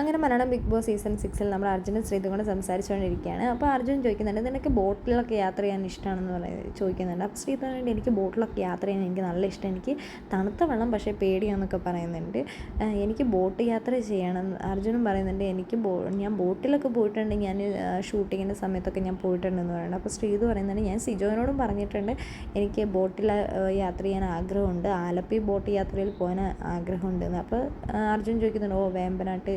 അങ്ങനെ Malayalam big Boss season സിക്സിൽ നമ്മൾ അർജുനും ശ്രീതും കൂടെ സംസാരിച്ചുകൊണ്ടിരിക്കുകയാണ്. അപ്പോൾ അർജുൻ ചോദിക്കുന്നുണ്ട് നിനക്ക് ബോട്ടിലൊക്കെ യാത്ര ചെയ്യാൻ ഇഷ്ടമാണെന്ന് പറയുന്നത് ചോദിക്കുന്നുണ്ട്. അപ്പോൾ ശ്രീതു വേണ്ടി എനിക്ക് ബോട്ടിലൊക്കെ യാത്ര ചെയ്യാൻ എനിക്ക് നല്ല ഇഷ്ടം. എനിക്ക് തണുത്ത വെള്ളം പക്ഷേ പേടിയാന്നൊക്കെ പറയുന്നുണ്ട്. എനിക്ക് ബോട്ട് യാത്ര ചെയ്യണം. അർജുനും പറയുന്നുണ്ട് എനിക്ക് ബോ ഞാൻ ബോട്ടിലൊക്കെ പോയിട്ടുണ്ട്. ഞാൻ ഷൂട്ടിങ്ങിന്റെ സമയത്തൊക്കെ ഞാൻ പോയിട്ടുണ്ടെന്ന് പറയുന്നത് അപ്പോൾ ശ്രീതു പറയുന്നുണ്ട് ഞാൻ സിജോനോടും പറഞ്ഞിട്ടുണ്ട്. എനിക്ക് ബോട്ടിൽ യാത്ര ചെയ്യാൻ ആഗ്രഹമുണ്ട്. ആലപ്പി ബോട്ട് യാത്രയിൽ പോകാൻ ആഗ്രഹമുണ്ടെന്ന് അപ്പോൾ അർജുൻ ചോദിക്കുന്നുണ്ട് ഓ വേമ്പനാട്ട്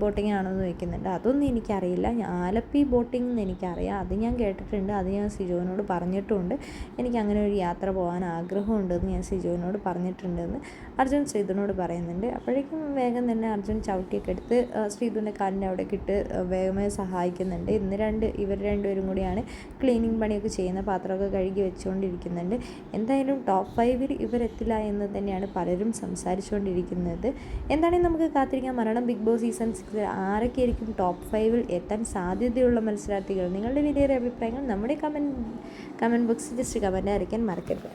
ബോട്ടിംഗ് ആണെന്ന് ചോദിക്കുന്നുണ്ട്. അതൊന്നും എനിക്കറിയില്ല. ആലപ്പി ബോട്ടിംഗ് എന്ന് എനിക്കറിയാം. അത് ഞാൻ കേട്ടിട്ടുണ്ട്. അത് ഞാൻ സിജോനോട് പറഞ്ഞിട്ടുമുണ്ട് എനിക്ക് അങ്ങനെ ഒരു യാത്ര പോകാൻ ആഗ്രഹമുണ്ടെന്ന് ഞാൻ സിജോനോട് പറഞ്ഞിട്ടുണ്ടെന്ന് അർജുൻ ശ്രീധുനോട് പറയുന്നുണ്ട്. അപ്പോഴേക്കും വേഗം തന്നെ അർജുൻ ചവിട്ടിയൊക്കെ എടുത്ത് ശ്രീധുവിന്റെ കാലിന്റെ അവിടെ കിട്ട് വേഗമേ സഹായിക്കുന്നുണ്ട്. ഇന്ന് രണ്ട് ഇവർ രണ്ടുപേരും കൂടിയാണ് ക്ലീനിങ് പണിയൊക്കെ ചെയ്യുന്ന പാത്രമൊക്കെ കഴുകി വെച്ചുകൊണ്ടിരിക്കുന്നുണ്ട്. എന്തായാലും ടോപ്പ് ഫൈവിൽ ഇവരെത്തില്ല എന്ന് തന്നെയാണ് പലരും സംസാരിച്ചുകൊണ്ടിരിക്കുന്നത്. എന്താണെങ്കിൽ നമുക്ക് കാത്തിരിക്കാം. മരണം ബിഗ് ബോസ് സീസൺ സിക്സ് ആരൊക്കെയായിരിക്കും ടോപ്പ് ഫൈവിൽ എത്താൻ സാധ്യതയുള്ള മത്സരാർത്ഥികൾ? നിങ്ങളുടെ വിലയേറിയ അഭിപ്രായങ്ങൾ നമ്മുടെ കമന്റ് കമന്റ് ബോക്സിൽ ജസ്റ്റ് കമന്റ് അയക്കാൻ മറക്കരുത്.